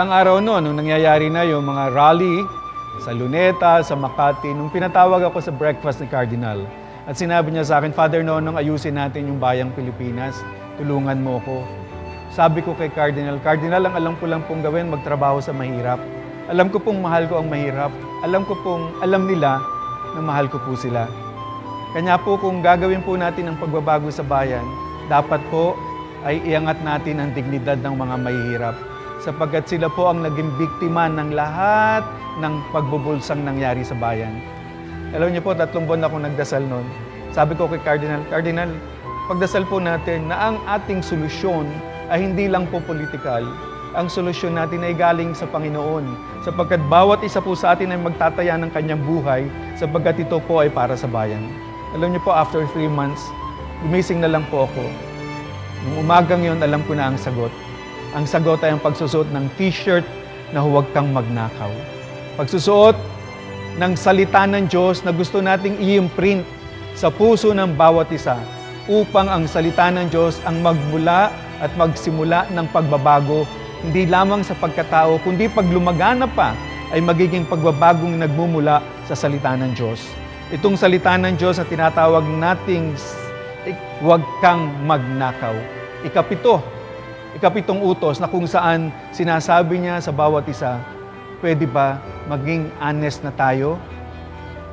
Isang araw noon, nung nangyayari na yung mga rally sa Luneta, sa Makati, nung pinatawag ako sa breakfast ni Cardinal, at sinabi niya sa akin, Father Nonong, ayusin natin yung bayang Pilipinas, tulungan mo ko. Sabi ko kay Cardinal, Cardinal, ang alam ko lang pong gawin, magtrabaho sa mahirap. Alam ko pong mahal ko ang mahirap. Alam ko pong alam nila na mahal ko po sila. Kanya po kung gagawin po natin ang pagbabago sa bayan, dapat po ay iangat natin ang dignidad ng mga mahihirap sapagkat sila po ang naging biktima ng lahat ng pagbubulsang nangyari sa bayan. Alam niyo po, tatlong buwan ako nagdasal noon. Sabi ko kay Cardinal, Cardinal, pagdasal po natin na ang ating solusyon ay hindi lang po politikal. Ang solusyon natin ay galing sa Panginoon sapagkat bawat isa po sa atin ay magtataya ng kanyang buhay sapagkat ito po ay para sa bayan. Alam niyo po, after three months, gumising na lang po ako. Nung umagang yon, alam ko na ang sagot. Ang sagot ay ang pagsusuot ng t-shirt na huwag kang magnakaw. Pagsusuot ng salita ng Diyos na gusto nating i-imprint sa puso ng bawat isa upang ang salita ng Diyos ang magmula at magsimula ng pagbabago hindi lamang sa pagkatao kundi pag lumagana pa ay magiging pagbabagong nagmumula sa salita ng Diyos. Itong salita ng Diyos na tinatawag nating huwag kang magnakaw. Ikapito, ikapitong utos na kung saan sinasabi niya sa bawat isa, pwede ba maging honest na tayo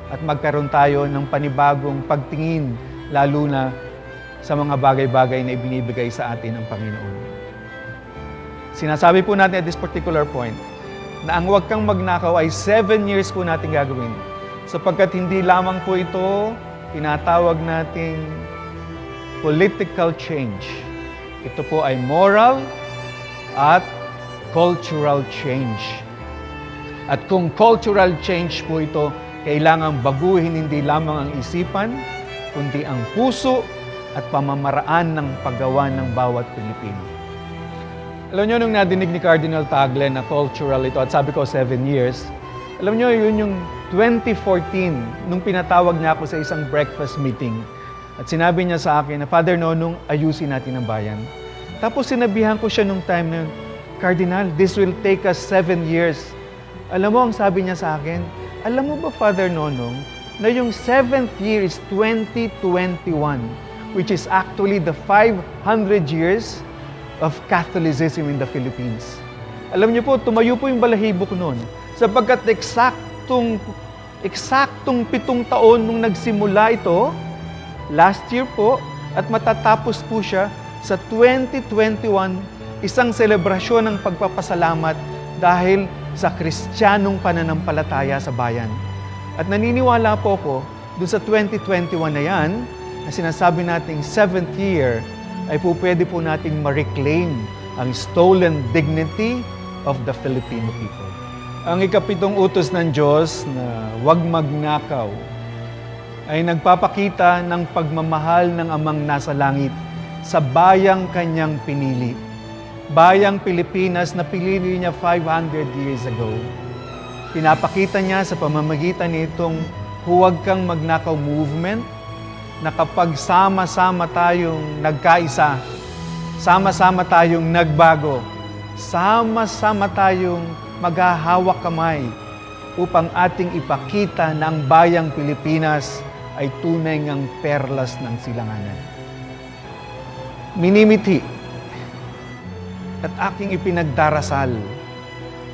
at magkaroon tayo ng panibagong pagtingin lalo na sa mga bagay-bagay na ibinibigay sa atin ng Panginoon. Sinasabi po natin at this particular point na ang huwag kang magnakaw ay seven years po natin gagawin sapagkat hindi lamang po ito tinatawag nating political change. Ito po ay moral at cultural change. At kung cultural change po ito, kailangan baguhin hindi lamang ang isipan, kundi ang puso at pamamaraan ng paggawa ng bawat Pilipino. Alam niyo, nung nadinig ni Cardinal Tagle na cultural ito, at sabi ko seven years, alam niyo, yun yung 2014, nung pinatawag niya ako sa isang breakfast meeting. At sinabi niya sa akin na, Father Nonong, ayusin natin ang bayan. Tapos sinabihan ko siya nung time na Cardinal, this will take us seven years. Alam mo, ang sabi niya sa akin, alam mo ba, Father Nonong, na yung seventh year is 2021, which is actually the 500 years of Catholicism in the Philippines. Alam niyo po, tumayo po yung balahibok noon sapagkat eksaktong, eksaktong pitong taon nung nagsimula ito, last year po, at matatapos po siya sa 2021, isang selebrasyon ng pagpapasalamat dahil sa kristyanong pananampalataya sa bayan. At naniniwala po ko, dun sa 2021 na yan, na sinasabi nating seventh year, ay po pwede po nating ma-reclaim ang stolen dignity of the Filipino people. Ang ikapitong utos ng Diyos na huwag magnakaw ay nagpapakita ng pagmamahal ng amang nasa langit sa bayang kanyang pinili. Bayang Pilipinas na pinili niya 500 years ago. Pinapakita niya sa pamamagitan nitong huwag kang magnakaw movement na kapag sama-sama tayong nagkaisa, sama-sama tayong nagbago, sama-sama tayong maghahawak kamay upang ating ipakita na ang bayang Pilipinas ay tunay ngang perlas ng silanganan. Minimiti at aking ipinagdarasal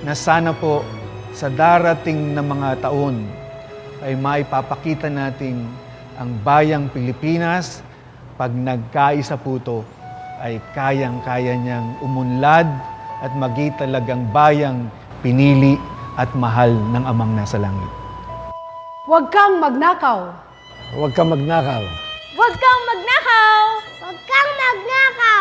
na sana po sa darating na mga taon ay maipapakita nating ang bayang Pilipinas pag nagkaisa po to ay kayang-kaya niyang umunlad at magi talagang bayang pinili at mahal ng amang nasa langit. Huwag kang magnakaw. Huwag kang magnakaw. Huwag kang magnakaw! Huwag kang magnakaw!